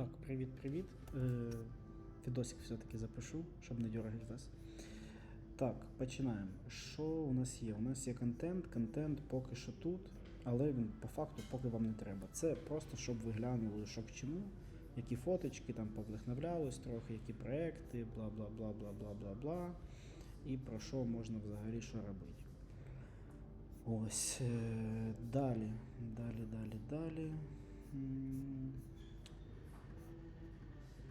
Так, привіт-привіт. Е, Відосик все-таки запишу, щоб не дергати вас. Так, починаємо. Що у нас є? У нас є контент. Контент поки що тут, але він по факту поки вам не треба. Це просто щоб ви глянули, що к чому, які фоточки там повдохновлялись трохи, які проекти, бла бла бла бла бла бла бла. І про що можна взагалі що робити. Ось. Е, далі. Далі, далі, далі.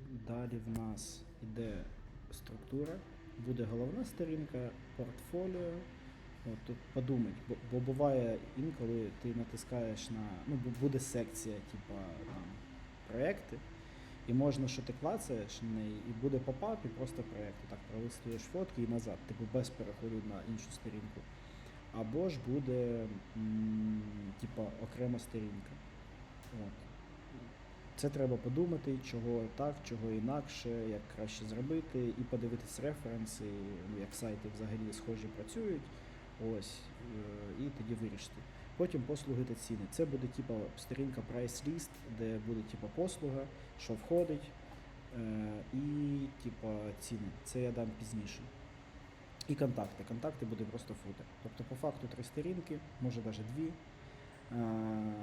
Далі в нас йде структура, буде головна сторінка, портфоліо. От тут подумать, бо, бо буває інколи ти натискаєш на. Ну, буде секція, типа там проекти, і можна, що ти клацаєш на неї, і буде попап, і просто проекти. Так пролистуєш фотки і назад, типу без переходу на іншу сторінку. Або ж буде типа окрема сторінка. От. Це треба подумати, чого так, чого інакше, як краще зробити, і подивитись референси, ну, як сайти взагалі схожі працюють. Ось, е, і тоді вирішити. Потім послуги та ціни. Це буде типа сторінка price list, де буде типа послуга, що входить, е, і типа ціни. Це я дам пізніше. І контакти. Контакти буде просто футер. Тобто, по факту три сторінки, може навіть дві. Е,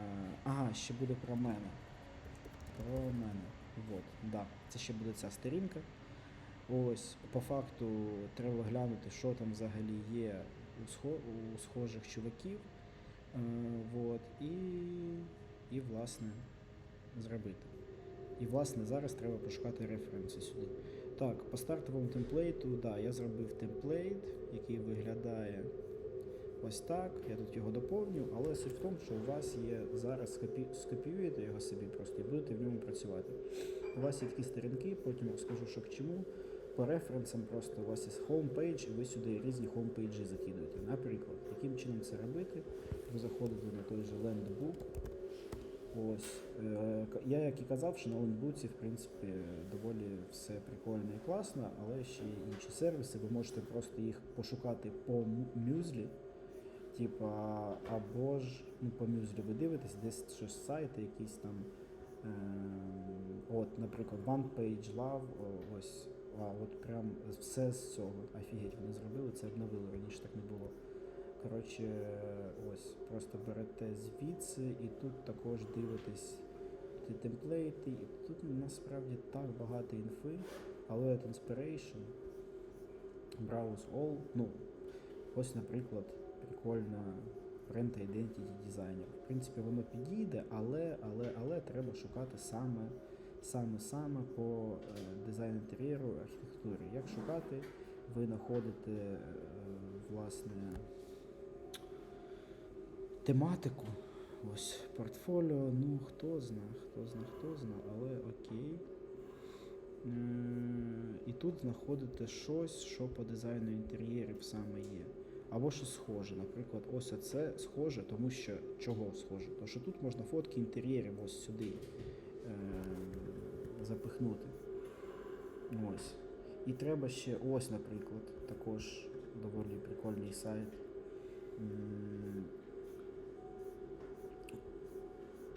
Ага, ще буде про мене. Про мене. Вот, да. Це ще буде ця сторінка. Ось, по факту, треба глянути, що там взагалі є у, схо- у схожих чуваків. Е, вот, і, і, власне, зробити. І, власне, зараз треба пошукати референси сюди. Так, по стартовому темплейту, да, я зробив темплейт, який виглядає ось так. Я тут його доповню, але суть в тому, що у вас є зараз скопіюєте його собі просто і будете в ньому працювати. У вас є такі сторінки, потім розкажу, що к чому. По референсам просто у вас є хоумпейдж, і ви сюди різні хоумпейджі закидуєте. Наприклад, яким чином це робити? Ви заходите на той же лендбук. Ось. Е, Я як і казав, що на лендбуці, в принципі, доволі все прикольно і класно, але ще є інші сервіси. Ви можете просто їх пошукати по мюзлі. Типа, або ж ну, по мюзлі ви дивитесь, десь щось сайти, якісь там. Е, от, наприклад, One Page Love, ось, а от прям все з цього. Офігеть, вони зробили, це обновили, раніше так не було. Коротше, ось, просто берете звідси і тут також дивитесь ті темплейти, і тут насправді так багато інфи, але от Inspiration, Browse All, ну, ось, наприклад, прикольна Brand Identity Designer. В принципі, воно підійде, але, але, але треба шукати саме, саме, саме по е, дизайн інтер'єру, архітектурі. Як шукати, ви знаходите, е, власне, тематику. Ось портфоліо, ну хто зна, хто зна, хто зна, але окей. Е, І тут знаходите щось, що по дизайну інтер'єрів саме є. Або що схоже. Наприклад, ось це схоже, тому що чого схоже? Тому що тут можна фотки інтер'єрів ось сюди е, запихнути. Ось. І треба ще ось, наприклад, також доволі прикольний сайт.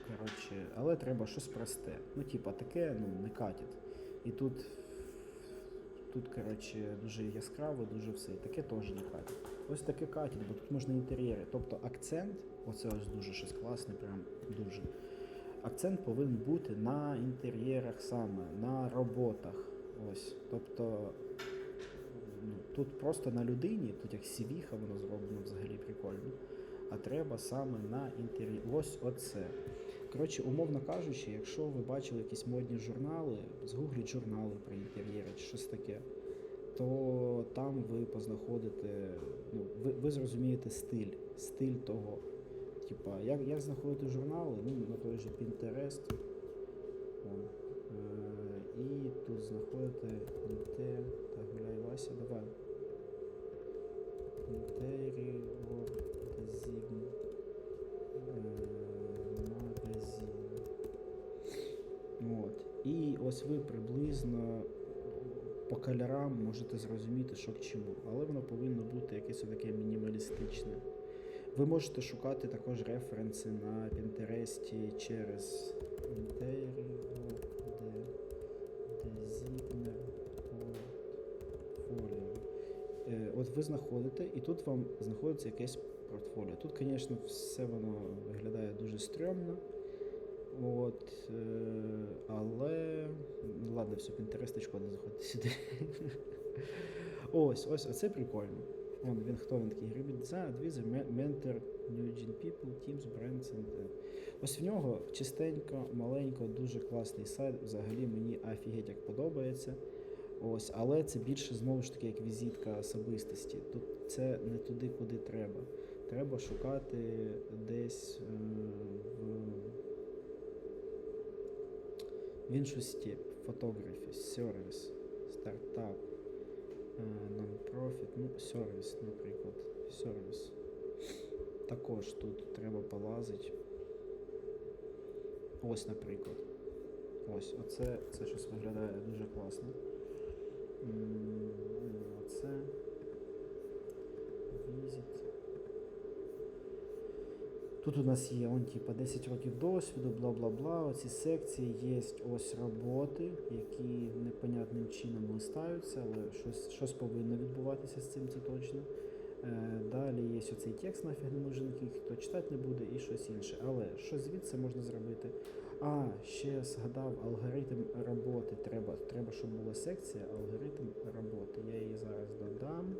Коротше, але треба щось просте. Ну, типа, таке ну, не катить. І тут, тут коротше, дуже яскраво, дуже все. І таке теж не катить. Ось таке катить, бо тут можна інтер'єри. Тобто акцент, оце ось дуже щось класне, прям дуже. Акцент повинен бути на інтер'єрах саме, на роботах. Ось. Тобто ну, тут просто на людині, тут як сівіха воно зроблено взагалі прикольно. А треба саме на інтер'єр. Ось оце. Коротше, умовно кажучи, якщо ви бачили якісь модні журнали, згугліть журнали про інтер'єри чи щось таке, то там ви познаходите, ну, ви, ви зрозумієте стиль, стиль того. Типа, як, як знаходити журнали, ну, на той же Pinterest. О, е, і тут знаходите інте та гуляй Вася, давай. Інтеріор І ось ви приблизно по кольорам можете зрозуміти, що к чому, але воно повинно бути якесь таке мінімалістичне. Ви можете шукати також референси на Пінтересті через Designer Portfolio. Е, от ви знаходите, і тут вам знаходиться якесь портфоліо. Тут, звісно, все воно виглядає дуже стрьомно. От, е, але. Ладно, все, Pinterest шкода заходити сюди. ось, ось, оце прикольно. Вон він хто він такий? Грибін дизайн, адвізор, ментор, New Gen People, Teams, Brands. and, е. Ось в нього чистенько, маленько, дуже класний сайт. Взагалі мені офігеть як подобається. Ось, але це більше знову ж таки як візитка особистості. Тут це не туди, куди треба. Треба шукати десь в, іншу степь. Фотографі, сервіс, стартап, е, non-profit, ну, сервіс, наприклад. Сервіс. Також тут треба полазити. Ось, наприклад. Ось, оце це щось виглядає дуже класно. Тут у нас є он, типа 10 років досвіду, бла бла бла. Оці секції є ось роботи, які непонятним чином листаються, але щось, щось повинно відбуватися з цим, це точно. Е, Далі є оцей текст, нафіг не нужен, який хто читати не буде, і щось інше. Але що звідси можна зробити? А, ще згадав алгоритм роботи. Треба, треба, щоб була секція, алгоритм роботи. Я її зараз додам.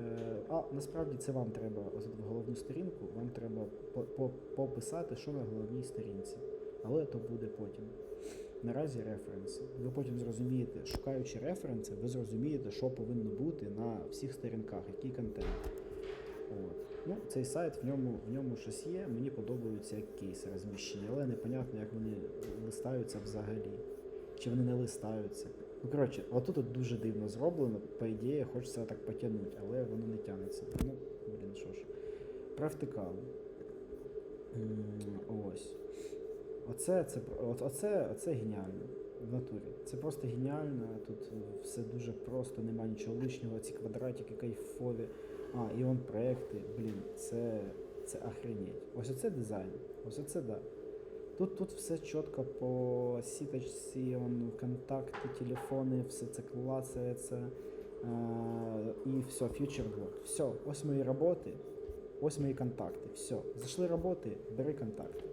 Е, А, насправді це вам треба в головну сторінку, вам треба по- по- пописати, що на головній сторінці. Але то буде потім. Наразі референси. Ви потім зрозумієте, шукаючи референси, ви зрозумієте, що повинно бути на всіх сторінках, який контент. От. Ну, цей сайт в ньому, в ньому щось є. Мені подобаються кейси розміщені, але непонятно, як вони листаються взагалі. Чи вони не листаються. Ну, коротше, отут от дуже дивно зроблено. По ідеї, хочеться так потягнути, але воно не тягнеться. Ну, блін, що ж. Провтикали. М, Ось. Оце, це, оце, оце геніально. В натурі. Це просто геніально. Тут все дуже просто, нема нічого лишнього, ці квадратики кайфові. А, і он проекти, блін, це, це охренеть. Ось оце дизайн. Ось оце да. Тут, тут все чітко по сіточці, он, контакти, телефони, все це клацається. Е, і все, фьючерборд. Все, ось мої роботи, ось мої контакти. Все. Зайшли роботи, бери контакти.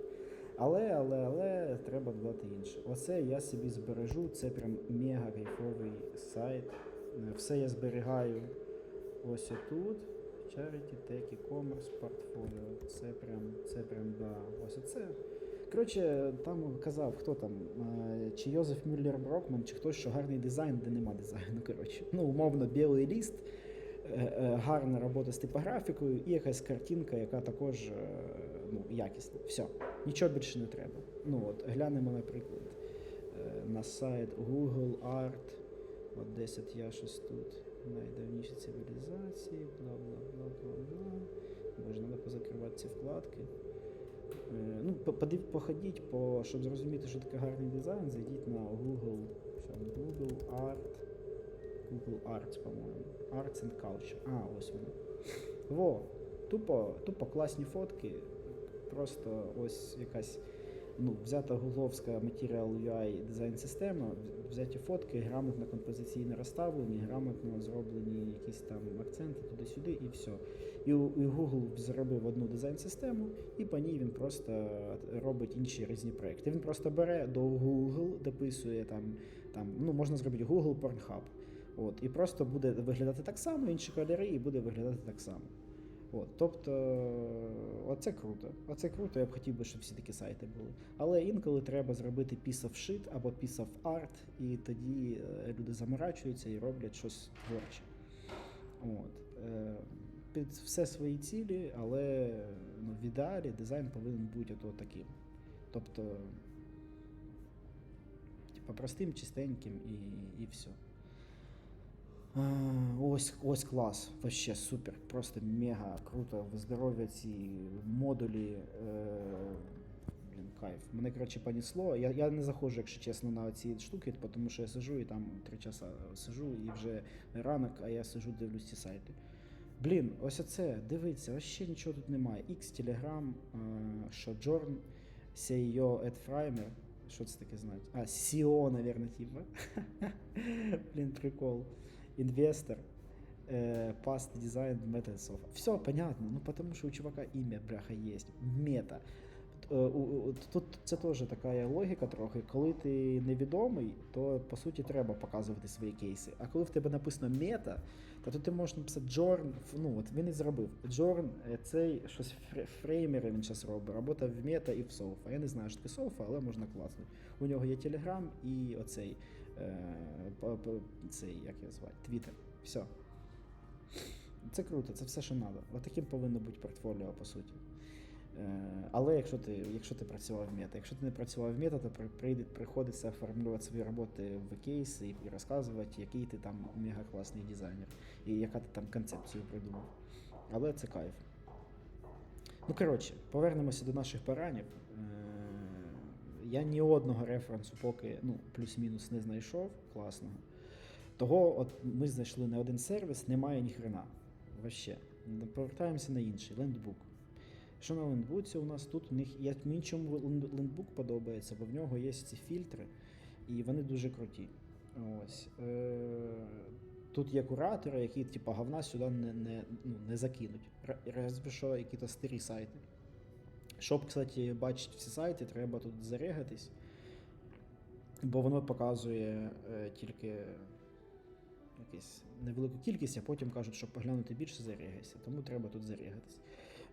Але, але, але треба додати інше. Оце я собі збережу, це прям мега кайфовий сайт. Е, Все я зберігаю ось тут. Charity, Tech, e-commerce, портфоліо. Це прям, це прям, да. Ось оце. Коротше, там казав, хто там, е, чи Йозеф Мюллер Брокман, чи хтось, що гарний дизайн, де нема дизайну. Коротше. Ну, умовно, білий ліст, е, е, гарна робота з типографікою і якась картинка, яка також ну, якісна. Все, нічого більше не треба. Ну от, глянемо, наприклад, на сайт Google Art. От 10 я щось тут. Найдавніші цивілізації, бла бла бла бла бла. Боже, треба позакривати ці вкладки. Е, Ну, подив, походіть, по, щоб зрозуміти, що таке гарний дизайн, зайдіть на Google, що Google Art, Google Arts, по-моєму. Arts and Culture. А, ось воно. Во, тупо, тупо класні фотки. Просто ось якась ну, взята гугловська Material UI дизайн система, взяті фотки, грамотно композиційно розставлені, грамотно зроблені якісь там акценти туди-сюди і все. І, і Google зробив одну дизайн-систему, і по ній він просто робить інші різні проекти. Він просто бере до Google, дописує там, там ну можна зробити Google Pornhub. От, і просто буде виглядати так само, інші кольори, і буде виглядати так само. От, тобто, оце круто. Оце круто, я б хотів би, щоб всі такі сайти були. Але інколи треба зробити piece of shit або piece of art, і тоді е, люди заморачуються і роблять щось творче. От. Е, під все свої цілі, але ну, в ідеалі дизайн повинен бути ото таким. Тобто, типа, простим, чистеньким і, і все. Ось, ось клас, вообще супер, просто мега круто. Здоров'я ці модулі. Е, блін, кайф. Мене коротше понесло. Я, я не заходжу, якщо чесно, на ці штуки, тому що я сижу і там три часа сижу, і вже ранок, а я сижу, дивлюсь ці сайти. Блін, ось оце, дивіться, вообще нічого тут немає. X, Telegram, Shojorn, CEO Ed Freimer. Що це таке знати? А, CEO, наверное, типа. Блін, прикол. Э, past design meta soft. Все понятно, ну потому что у чувака имя, бляха, есть. Мета. У- Тут це теж така логіка трохи. Коли ти невідомий, то по суті треба показувати свої кейси. А коли в тебе написано мета, то тут ти можеш написати Джорн. Ну от він і зробив. Джорн е, цей щось фреймери він зараз робить. Робота в мета і в софа. Я не знаю, що таке софа, але можна класно. У нього є Телеграм і оцей цей, як його звати, Твіттер. Все. Це круто, це все, що треба. Отаким повинно бути портфоліо, по суті. Е, Але якщо ти, якщо ти працював в мета, якщо ти не працював в мета, то прийде, приходиться оформлювати свої роботи в кейси і, розказувати, який ти там мега класний дизайнер і яка ти там концепцію придумав. Але це кайф. Ну, коротше, повернемося до наших баранів. Я ні одного референсу поки ну, плюс-мінус не знайшов класного. Того, от ми знайшли не один сервіс, немає ні хрена. Вообще. Повертаємося на інший лендбук. Що на лендбуці у нас тут у них як мені чому лендбук подобається, бо в нього є ці фільтри, і вони дуже круті. Ось. Е, тут є куратори, які типу, говна сюди не, не, ну, не закинуть. Разве що якісь старі сайти. Щоб, кстати, бачити всі сайти, треба тут зарегатись, бо воно показує е, тільки якусь невелику кількість, а потім кажуть, щоб поглянути більше, зарегайся. Тому треба тут зарегатись.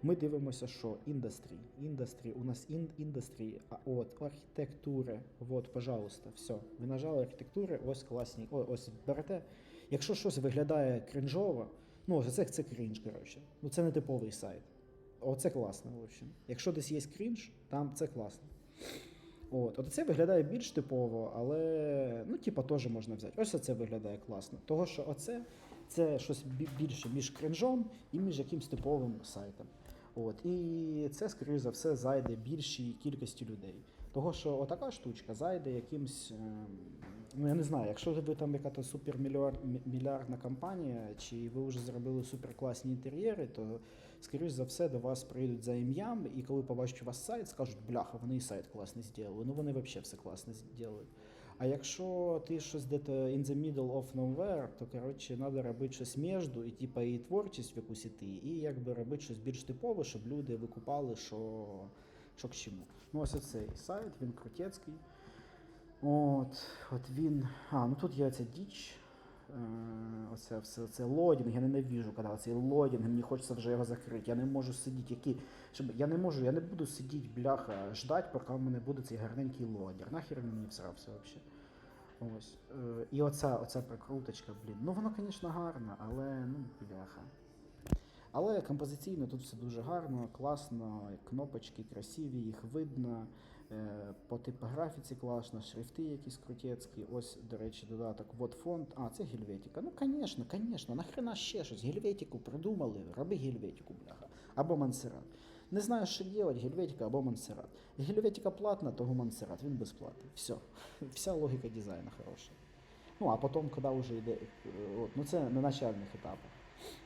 Ми дивимося, що індустрі. Індустрі, у нас ін, індустрі, а от архітектури. От, пожалуйста, все. Ви нажали архітектури, ось класні. О, ось берете. Якщо щось виглядає крінжово, ну це, це крінж, коротше. Ну це не типовий сайт. Оце класно, в общем. Якщо десь є крінж, там це класно. От, от це виглядає більш типово, але ну, типа, теж можна взяти. Ось це виглядає класно. Того, що оце це щось більше між кринжом і між якимсь типовим сайтом. От, і це, скоріш за все, зайде більшій кількості людей. Того, що отака штучка зайде якимсь, ем, ну я не знаю, якщо ви там якась супермільярдна компанія, чи ви вже зробили суперкласні інтер'єри, то скоріш за все до вас прийдуть за ім'ям, і коли побачать у вас сайт, скажуть, бляха, вони і сайт класний зробили. Ну вони взагалі все класно зробили. А якщо ти щось де-то in the middle of nowhere, то коротше треба робити щось між, і типа і творчість в якусь іти, і якби робити щось більш типове, щоб люди викупали, що, що к чому. Ну ось цей сайт, він крутецький. От, от він. А, ну тут є ця діч. Е, Оце все це лодінг. Я ненавижу, коли цей лодінг, мені хочеться вже його закрити. Я не можу сидіти, які. Щоб, я не можу, я не буду сидіти, бляха, ждать, поки в мене буде цей гарненький лодер. Нахер мені всрався взагалі. Ось. Е, І оця, оця прикруточка, блін. Ну воно, звісно, гарно, але ну, бляха. Але композиційно тут все дуже гарно, класно, кнопочки красиві, їх видно. Е, По типографіці класно, шрифти якісь крутецькі. Ось, до речі, додаток. Вот фонд. А, це гельветика. Ну, звісно, звісно, нахрена ще щось. Гельветику придумали, роби гельветику, бляха. Або Монсеррат. Не знаю, що робити, гельветика або Монсеррат. Гельветика платна, того Монсеррат, він безплатний. Все. Вся логіка дизайну хороша. Ну, а потім, коли вже йде, е, от, ну це на начальних етапах.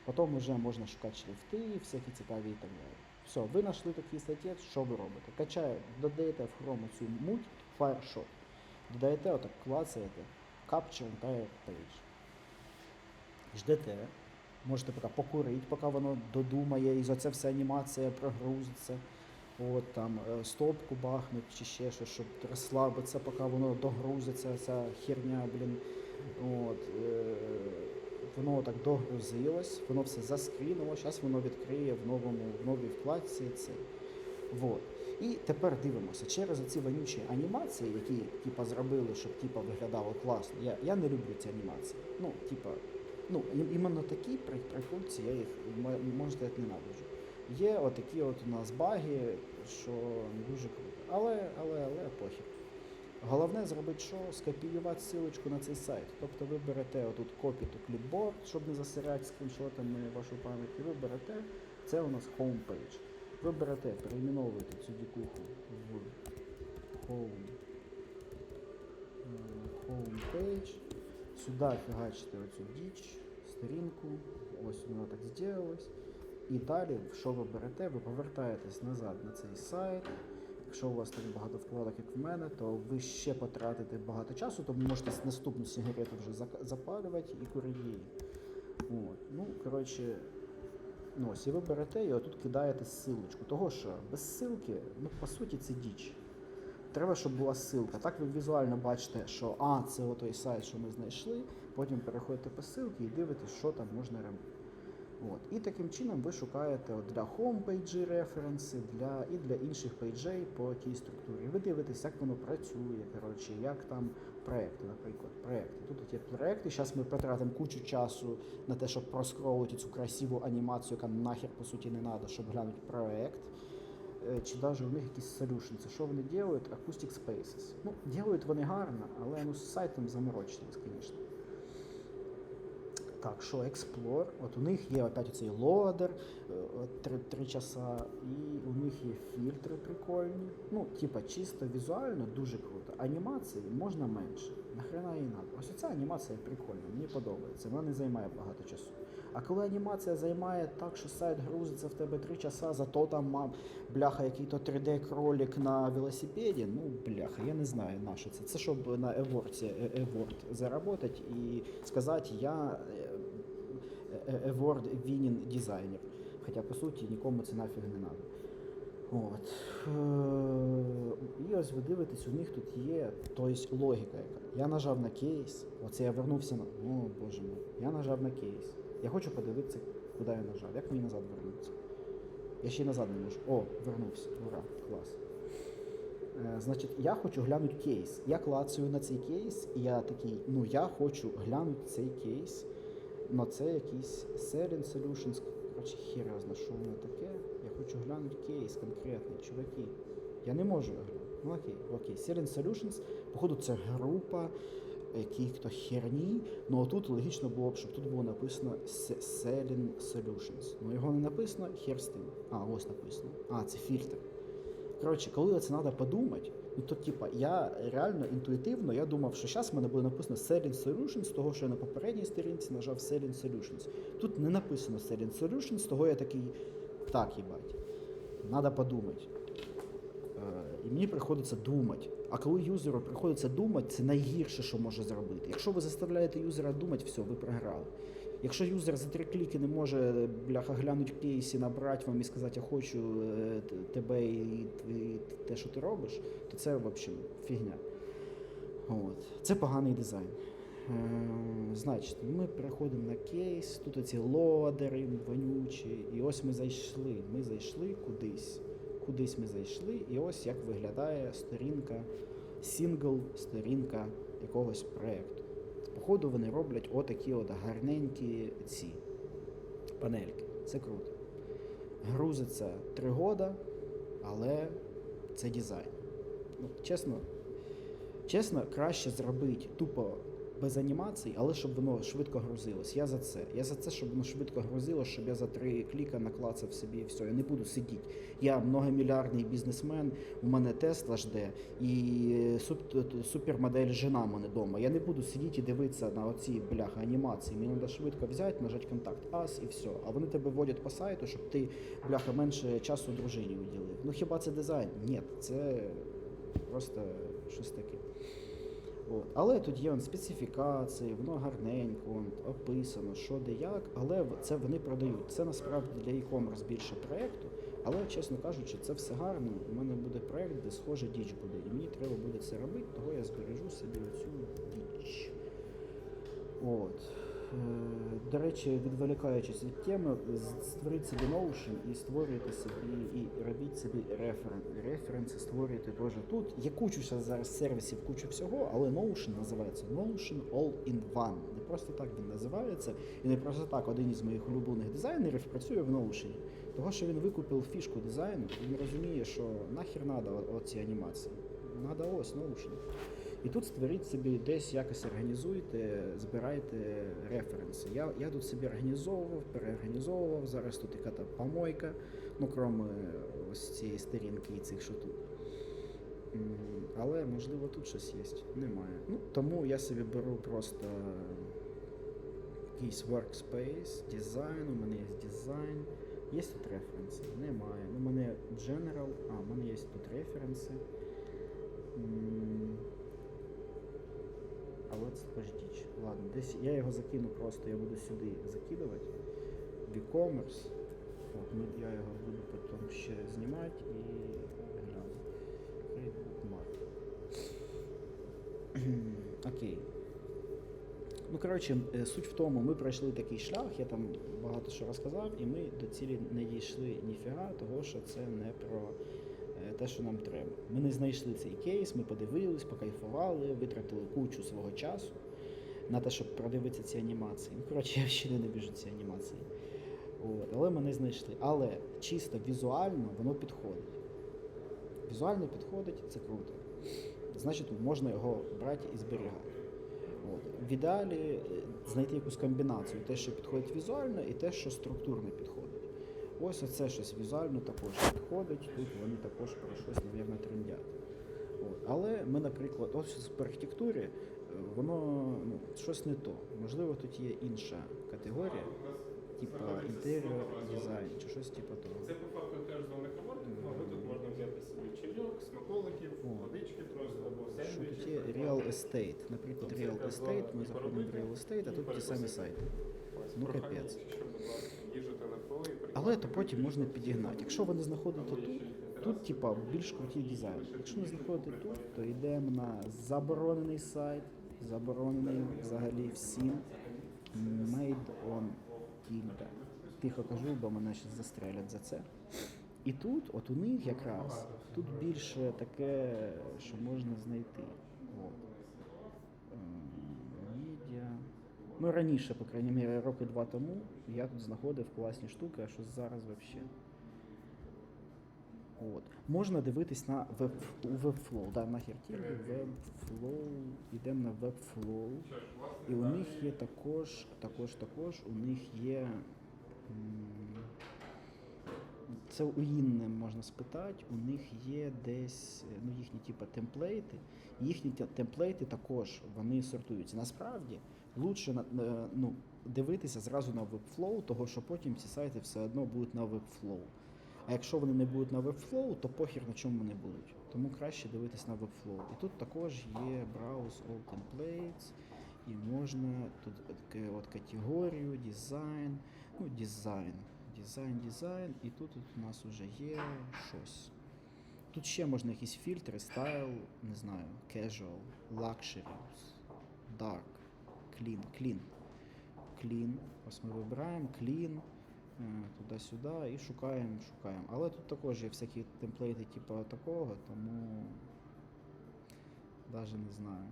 Потім вже можна шукати шрифти, всякі цікаві і так далі. Все, ви знайшли такий статєць, що ви робите? Качає, додаєте в Chrome цю муть, Fireshot. Додаєте, отак клацаєте, Capture Entire Page. Ждете, можете поки покурити, поки воно додумає, і за це вся анімація прогрузиться. От там е, стопку бахнуть чи ще щось, щоб розслабитися, поки воно догрузиться, ця херня, блін. От, е, воно так догрузилось, воно все заскрінуло, зараз воно відкриє в новому в новій вкладці це. Вот. І тепер дивимося, через ці вонючі анімації, які типа, зробили, щоб типа, виглядало класно. Я, я не люблю ці анімації. Ну, типа, ну, іменно такі при, прикрутці, я їх м- можна сказати, ненавиджу. Є отакі от у нас баги, що не дуже круто. Але, але, але похер. Головне зробити що? Скопіювати ссылочку на цей сайт. Тобто ви берете отут copy to clipboard, щоб не засирати скріншотами вашу пам'ять, і ви берете, це у нас homepage. Ви берете, перейменовуєте цю дікуху в home, е, homepage, сюди фігачите оцю діч, сторінку, ось воно так зробилось. І далі, що ви берете, ви повертаєтесь назад на цей сайт. Якщо у вас так багато вкладок, як в мене, то ви ще потратите багато часу, тому можете наступну сигарету вже зак- запалювати і курити її. От. Ну, коротше, ну, ось і ви берете і отут кидаєте ссылочку. Того що без ссылки, ну по суті, це діч. Треба, щоб була ссылка. Так ви візуально бачите, що а, це отой сайт, що ми знайшли. Потім переходите по ссылці і дивитесь, що там можна робити. От. І таким чином ви шукаєте от для хомпейджі референси, для, і для інших пейджей по тій структурі. Ви дивитесь, як воно працює, коротше, як там проекти, наприклад, проекти. Тут є проекти. Зараз ми потратимо кучу часу на те, щоб проскролити цю красиву анімацію, яка нахер по суті не треба, щоб глянути проект. Е, Чи навіть у них якісь solutions. Що вони роблять? Acoustic Spaces. Ну, роблять вони гарно, але ну, з сайтом заморочились, звісно. Так, що Explore, от у них є опять оцей лодер, три, три часа, і у них є фільтри прикольні. Ну, типа чисто візуально дуже круто. Анімації можна менше. Нахрена її надо. Ось ця анімація прикольна, мені подобається, вона не займає багато часу. А коли анімація займає так, що сайт грузиться в тебе три часа, зато там мав бляха, який-то 3D-кролик на велосипеді, ну бляха, я не знаю на що це. Це щоб на Еворці Еворд заработати і сказати, я Еворд Вінін дизайнер. Хоча по суті нікому це нафіг не треба. От. Е, І ось ви дивитесь, у них тут є тобто, логіка яка. Я нажав на кейс, оце я вернувся на. О, боже мой, я нажав на кейс. Я хочу подивитися, куди я нажав. Як мені назад вернутися? Я ще й назад не можу. О, вернувся. Ура, клас. Е, Значить, я хочу глянути кейс. Я клацаю на цей кейс, і я такий, ну я хочу глянути цей кейс. Ну це якийсь Selling Solutions. Коротше, зна, що воно таке. Я хочу глянути кейс конкретний, чуваки. Я не можу глянути. Ну окей, окей. Selling Solutions, походу, це група яких-то херні. Ну отут логічно було б, щоб тут було написано Se- Selling Solutions. Ну його не написано, хер з тим. А, ось написано. А, це фільтр. Коротше, коли це треба подумати, ну то типа я реально інтуїтивно я думав, що зараз в мене буде написано Selling Solutions, того, що я на попередній сторінці нажав Selling Solutions. Тут не написано Selling Solutions, того я такий, так, їбать, треба подумати. Е, І мені приходиться думати. А коли юзеру приходиться думати, це найгірше, що може зробити. Якщо ви заставляєте юзера думати, все, ви програли. Якщо юзер за три кліки не може бляха глянути кейс і набрати вам і сказати, я хочу е, тебе і, те, що ти робиш, то це в общем фігня. От. Це поганий дизайн. Е, Значить, ми переходимо на кейс, тут оці лодери вонючі, і ось ми зайшли. Ми зайшли кудись. Кудись ми зайшли, і ось як виглядає сторінка, сингл, сторінка якогось проєкту. Походу, вони роблять отакі от гарненькі ці панельки. Це круто. Грузиться три года, але це дизайн. Ну, чесно, чесно, краще зробити тупо без анімацій, але щоб воно швидко грузилось. Я за це. Я за це, щоб воно швидко грузилось, щоб я за три кліка наклацав собі і все. Я не буду сидіти. Я многомільярдний бізнесмен, у мене Тесла жде, і суп- супермодель жена мене вдома. Я не буду сидіти і дивитися на оці бляха анімації. Мені треба швидко взяти, нажати контакт ас і все. А вони тебе вводять по сайту, щоб ти бляха менше часу дружині уділив. Ну хіба це дизайн? Ні, це просто щось таке. От. Але тут є он, специфікації, воно гарненько, он, описано, що де як, але це вони продають. Це насправді для e-commerce більше проєкту, але, чесно кажучи, це все гарно. У мене буде проєкт, де схожа діч буде. І мені треба буде це робити, того я збережу собі оцю діч. От. До речі, відволікаючись від теми, створіть собі Notion і створюйте собі, і робіть собі референ, референси, створюйте теж тут. Є кучу зараз сервісів, кучу всього, але Notion називається Notion All in One. Не просто так він називається, і не просто так один із моїх улюблених дизайнерів працює в Notion. Того, що він викупив фішку дизайну, він розуміє, що нахер треба оці анімації. Надо ось Notion. І тут створіть собі десь якось організуйте, збирайте референси. Я, я тут собі організовував, переорганізовував. Зараз тут яка-то помойка, ну крім ось цієї сторінки і цих, що тут. Але можливо тут щось є. Немає. Ну, тому я собі беру просто якийсь workspace, дизайн, у мене є дизайн. Є тут референси? Немає. Ну, у мене general, а, у мене є тут референси. Але це також діч. Ладно, десь я його закину просто, я буду сюди закидувати. В e-commerce. Ми, я його буду потім ще знімати і гляну. Окей. Ну, коротше, е, суть в тому, ми пройшли такий шлях, я там багато що розказав, і ми до цілі не дійшли ніфіга, того що це не про те, що нам треба. Ми не знайшли цей кейс, ми подивились, покайфували, витратили кучу свого часу на те, щоб продивитися ці анімації. Ну, коротше, я ще не біжу ці анімації. От, але ми не знайшли. Але чисто візуально воно підходить. Візуально підходить, це круто. Значить, можна його брати і зберігати. От. В ідеалі е, знайти якусь комбінацію, те, що підходить візуально, і те, що структурно підходить. Ось оце щось візуально також підходить, тут вони також про щось, мабуть, трендять. Але ми, наприклад, ось по архітектурі, е, воно ну, щось не то. Можливо, тут є інша категорія, типа інтер'єр дизайн чи щось типу того. Це по факту теж зона коворкінгу, але тут можна взяти собі чайок, смаколиків, водички просто або Що тут є Real Estate. Наприклад, Real Estate, ми заходимо в Real Estate, а тут ті самі сайти. Ну, капець. якщо, будь ласка, їжете на поле і Але приймати то потім можна підігнати. Якщо ви не знаходите тут, тут типа більш крутий дизайн. Якщо не знаходите тут, то йдемо на заборонений сайт, заборонений взагалі всім. Made on Tilda. Тихо кажу, бо мене ще застрелять за це. І тут, от у них якраз, тут більше таке, що можна знайти. От. Ну, раніше, по крайній мірі, роки два тому я тут знаходив класні штуки, а що зараз взагалі. От. Можна дивитись на веб, Webflow. Да, нахер тільки Webflow. Йдемо на Webflow. І у них є також, також, також, у них є. Це у Інне можна спитати, у них є десь ну, їхні типу, темплейти. Їхні темплейти також вони сортуються. Насправді лучше е, ну, дивитися зразу на Webflow, того що потім ці сайти все одно будуть на Webflow. А якщо вони не будуть на Webflow, то похір на чому вони будуть. Тому краще дивитись на Webflow. І тут також є Browse All Templates, і можна тут от категорію, дизайн, ну, дизайн, дизайн, дизайн, і тут от у нас вже є щось. Тут ще можна якісь фільтри, стайл, не знаю, casual, luxurious, dark, clean, clean. Clean. Ось ми вибираємо clean, е, туди-сюди і шукаємо, шукаємо. Але тут також є всякі темплейти, типу такого, тому навіть не знаю.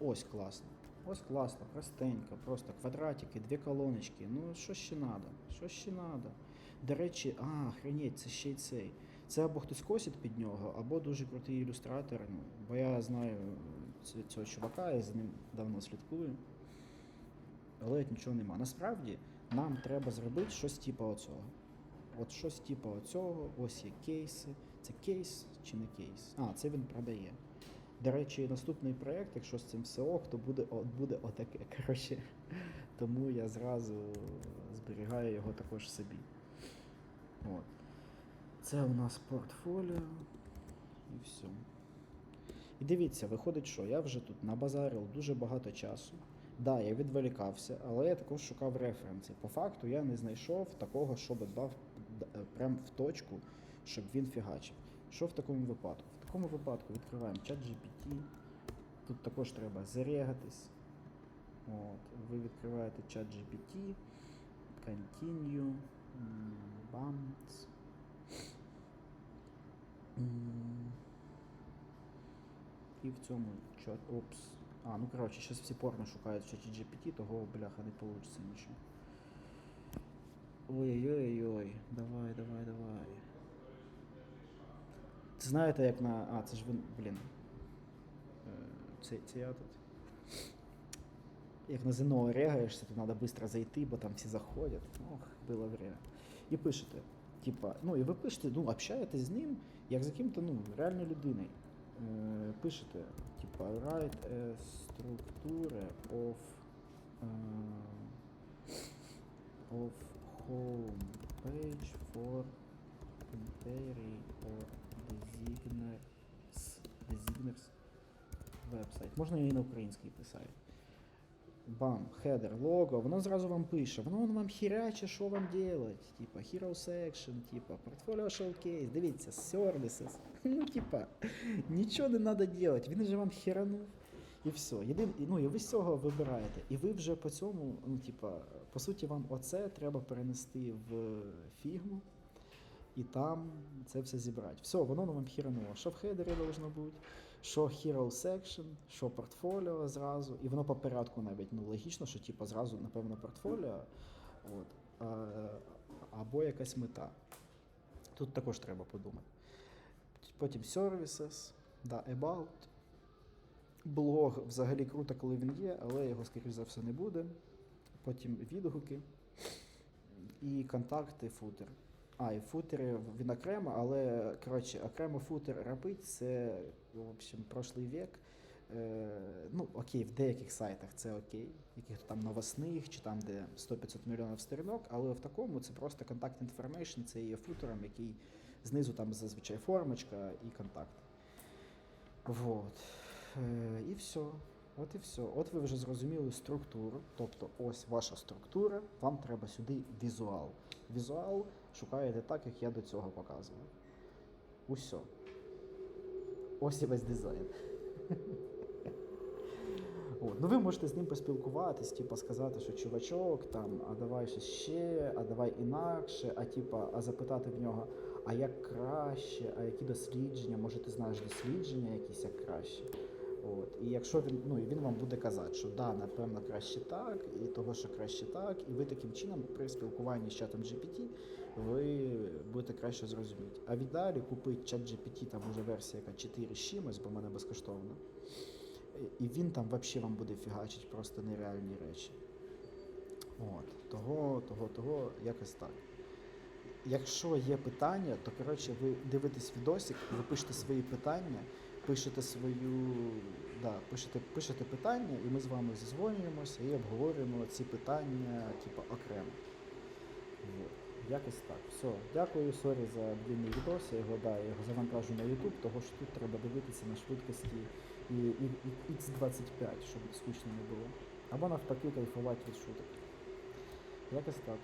Ось класно. Ось класно, простенько, просто квадратики, дві колоночки. Ну що ще треба? Що ще треба? До речі, а, охренеть, це ще й цей. Це або хтось косить під нього, або дуже крутий ілюстратор. Ну, бо я знаю цього чувака, я за ним давно слідкую. Але нічого нема. Насправді нам треба зробити щось типу оцього. От щось типу оцього, ось є кейси. Це кейс чи не кейс? А, це він продає. До речі, наступний проєкт, якщо з цим все ок, то буде, о- буде отаке. Коротше, тому я зразу зберігаю його також собі. От. Це у нас портфоліо. І все. І дивіться, виходить, що я вже тут набазарив дуже багато часу. Да, я відволікався, але я також шукав референси. По факту я не знайшов такого, щоб дав е, прям в точку, щоб він фігачив. Що в такому випадку? В такому випадку відкриваємо чат GPT. Тут також треба зарегатись. От, ви відкриваєте чат GPT, Continue, Bumps. В цьому чат. Опс. А, ну коротше, зараз всі порно шукають в чаті GPT, того бляха не вийде нічого. Ой-ой-ой, давай, давай, давай. Це знаєте, як на. А, це ж він. Блін. Це, це я тут. Як на ЗНО регаєшся, то треба швидко зайти, бо там всі заходять. Ох, було время. І пишете. Типа, ну і ви пишете, ну, общаєтесь з ним, як з яким-то ну, реальною людиною. Е, пишете, типа, write a structure of, е, of home page for entry or designers, designers веб-сайт. Можна і на український писати. Бам, хедер, лого, воно зразу вам пише, воно вам хіряче, що вам делать. Типа Hero Section, типа Portfolio Showcase, дивіться, Services. Ну, типа, нічого не треба делать, він же вам херанув. І все. Єдин, ну, і ви з цього вибираєте. І ви вже по цьому, ну, типа, по суті, вам оце треба перенести в фігму і там це все зібрати. Все, воно вам хірануло. Що в хедері должно бути, що Hero Section, що портфоліо зразу. І воно по порядку навіть ну, логічно, що типу, зразу, напевно, портфоліо от, а, або якась мета. Тут також треба подумати. Потім services, да, about. Блог взагалі круто, коли він є, але його, скоріш за все, не буде. Потім відгуки і контакти, футер. А, і футери він окремо, але коротше, окремо футер робить це, в общем, прошлий век. Е, ну, окей, в деяких сайтах це окей, яких там новосних чи там, де 100-500 мільйонів сторінок, але в такому це просто контакт information, це є футером, який знизу там зазвичай формочка і контакт. Вот. Е, і все. От і все. От ви вже зрозуміли структуру. Тобто ось ваша структура, вам треба сюди візуал. Візуал шукаєте так, як я до цього показував. Усьо. Ось і весь дизайн. От. Ну ви можете з ним поспілкуватись, типа сказати, що чувачок, там, а давай щось ще, а давай інакше, а типа, а запитати в нього, а як краще, а які дослідження, може ти знаєш дослідження якісь як краще. От. І якщо він, ну, він вам буде казати, що да, напевно, краще так, і того, що краще так, і ви таким чином при спілкуванні з чатом GPT ви будете краще зрозуміти. А віддалі купити чат GPT, там уже версія яка 4 з чимось, бо в мене безкоштовно. І він там взагалі вам буде фігачити просто нереальні речі. От, того, того, того, якось так. Якщо є питання, то коротше ви дивитесь відосик, ви пишете свої питання, пишете свою, да, пишете, пишете питання, і ми з вами зізвонюємося і обговорюємо ці питання, типу, окремо. Вот. Якось так. Все. Дякую, сорі за длинний відос. Я його, да, я його завантажу на YouTube, того що тут треба дивитися на швидкості і, і, і X25, щоб скучно не було. Або навпаки кайфувати від шуток. Якось так.